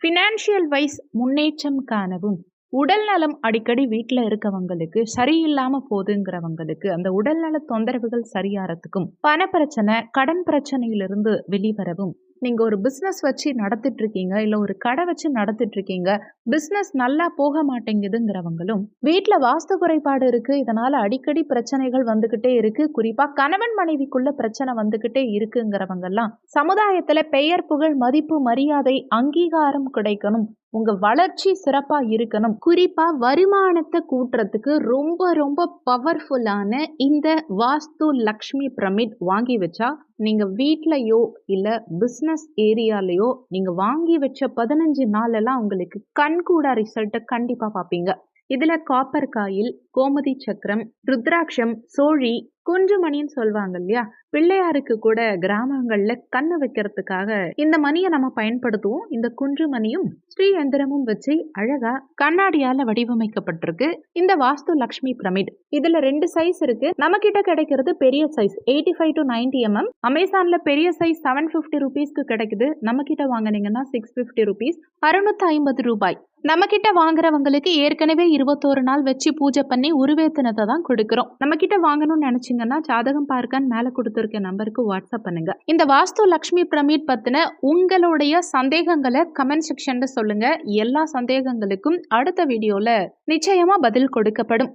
Financial wise முன்னேற்றம் காணவும். உடல் நலம் அடிக்கடி வீட்டில் இருக்கவங்களுக்கு சரியில்லாம போகுதுங்கிறவங்களுக்கு அந்த உடல்நல தொந்தரவுகள் சரியாறதுக்கும் பண பிரச்சனை கடன் பிரச்சனையிலிருந்து வெளிவரவும். நீங்கள் ஒரு பிஸ்னஸ் வச்சு நடத்திட்டு இருக்கீங்க இல்லை ஒரு கடை வச்சு நடத்திட்டு இருக்கீங்க பிஸ்னஸ் நல்லா போக மாட்டேங்குதுங்கிறவங்களும் வீட்டில் வாஸ்து குறைபாடு இருக்கு இதனால அடிக்கடி பிரச்சனைகள் வந்துகிட்டே இருக்கு. குறிப்பாக கணவன் மனைவிக்குள்ள பிரச்சனை வந்துகிட்டே இருக்குங்கிறவங்கெல்லாம் சமுதாயத்தில் பெயர் புகழ் மதிப்பு மரியாதை அங்கீகாரம் கிடைக்கணும். உங்க வளர்ச்சி சிறப்பா இருக்கணும். குறிப்பா வருமானத்தை கூட்டுறதுக்கு ரொம்ப ரொம்ப பவர்ஃபுல்லான இந்த வாஸ்து லக்ஷ்மி பிரமிட் வாங்கி வச்சா நீங்க வீட்லயோ இல்ல பிசினஸ் ஏரியாலயோ நீங்க வாங்கி வச்ச பதினஞ்சு நாளெல்லாம் உங்களுக்கு கண்கூடா ரிசல்ட்டை கண்டிப்பா பார்ப்பீங்க இதுல காப்பர் காயில் கோமதி சக்கரம் ருத்ராட்சம் சோழி குன்றுமணின்னு சொல்லுவாங்க இல்லையா? பிள்ளையாருக்கு கூட கிராமங்கள்ல கண்ணு வைக்கிறதுக்காக இந்த மணியை நம்ம பயன்படுத்துவோம். இந்த குன்றுமணியும் ஸ்ரீ எந்திரமும் வச்சு அழகா கண்ணாடியால வடிவமைக்கப்பட்டிருக்கு. இந்த வாஸ்து லக்ஷ்மி பிரமிட். இதுல ரெண்டு சைஸ் இருக்கு. நம்ம கிட்ட கிடைக்கிறது பெரிய size eighty five to ninety M M அமேசான்ல பெரிய சைஸ் செவன் பிப்டி ருபீஸ்க்கு கிடைக்குது. நம்ம கிட்ட வாங்குனீங்கன்னா சிக்ஸ் ஃபிஃப்டி ருபீஸ் அறுநூத்தி ஐம்பது ரூபாய். நம்ம கிட்ட வாங்குறவங்களுக்கு ஏற்கனவே இருபத்தோரு நாள் வச்சு பூஜை பண்ணி உருவேத்தனத்தை தான் கொடுக்குறோம். நம்ம கிட்ட வாங்கணும்னு நினைச்சீங்கன்னா ஜாதகம் பார்க்கன்னு மேல கொடுத்துருக்க நம்பருக்கு வாட்ஸ்அப் பண்ணுங்க. இந்த வாஸ்து லக்ஷ்மி பிரமிட் பத்தின உங்களுடைய சந்தேகங்களை கமெண்ட் செக்ஷன்ல சொல்லுங்க. எல்லா சந்தேகங்களுக்கும் அடுத்த வீடியோல நிச்சயமா பதில் கொடுக்கப்படும்.